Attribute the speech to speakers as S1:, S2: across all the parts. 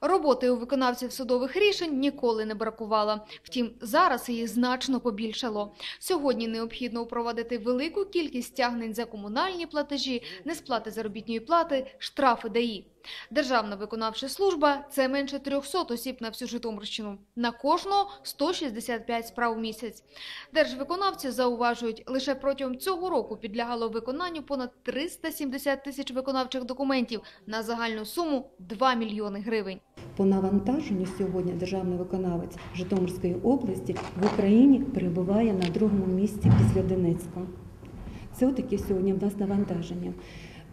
S1: Роботи у виконавців судових рішень ніколи не бракувало. Втім, зараз її значно побільшало. Сьогодні необхідно впровадити велику кількість стягнень за комунальні платежі, несплати заробітної плати, штрафи ДАІ. Державна виконавча служба – це менше 300 осіб на всю Житомирщину. На кожного 165 справ у місяць. Держвиконавці зауважують, лише протягом цього року підлягало виконанню понад 370 тисяч виконавчих документів на загальну суму 2 мільйони гривень.
S2: По навантаженню сьогодні державний виконавець Житомирської області в Україні перебуває на другому місці після Донецька. Це отаке сьогодні в нас навантаження.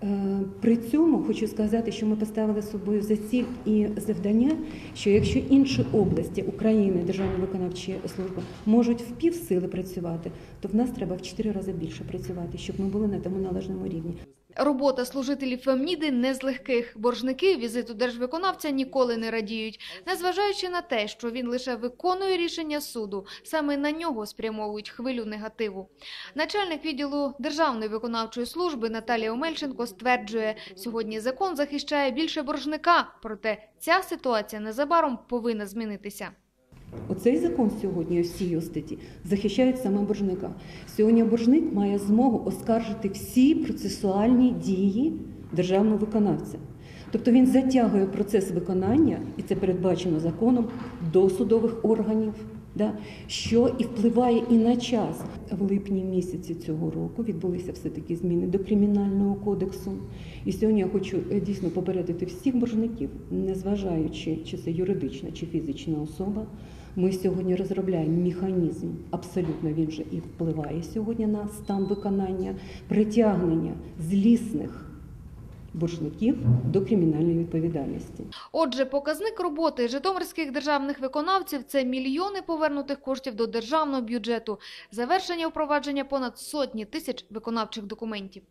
S2: Е, При цьому хочу сказати, що ми поставили собою за ціль і завдання, що якщо інші області України, державні виконавчі служби можуть в півсили працювати, то в нас треба в чотири рази більше працювати, щоб ми були на тому належному рівні.
S1: Робота служителів Фемніди не з легких. Боржники візиту держвиконавця ніколи не радіють, незважаючи на те, що він лише виконує рішення суду. Саме на нього спрямовують хвилю негативу. Начальник відділу Державної виконавчої служби Наталія Омельченко стверджує, сьогодні закон захищає більше боржника, проте ця ситуація незабаром повинна змінитися.
S2: Оцей закон сьогодні, всі його статті, захищають саме боржника. Сьогодні боржник має змогу оскаржити всі процесуальні дії державного виконавця. Тобто він затягує процес виконання, і це передбачено законом, до судових органів, да, що і впливає і на час. В липні місяці цього року відбулися все-таки зміни до кримінального кодексу. І сьогодні я хочу е, дійсно попередити всіх боржників, незважаючи, чи це юридична чи фізична особа. Ми сьогодні розробляємо механізм, абсолютно він вже і впливає сьогодні на стан виконання, притягнення злісних боржників до кримінальної відповідальності.
S1: Отже, показник роботи житомирських державних виконавців – це мільйони повернутих коштів до державного бюджету, завершення впровадження понад сотні тисяч виконавчих документів.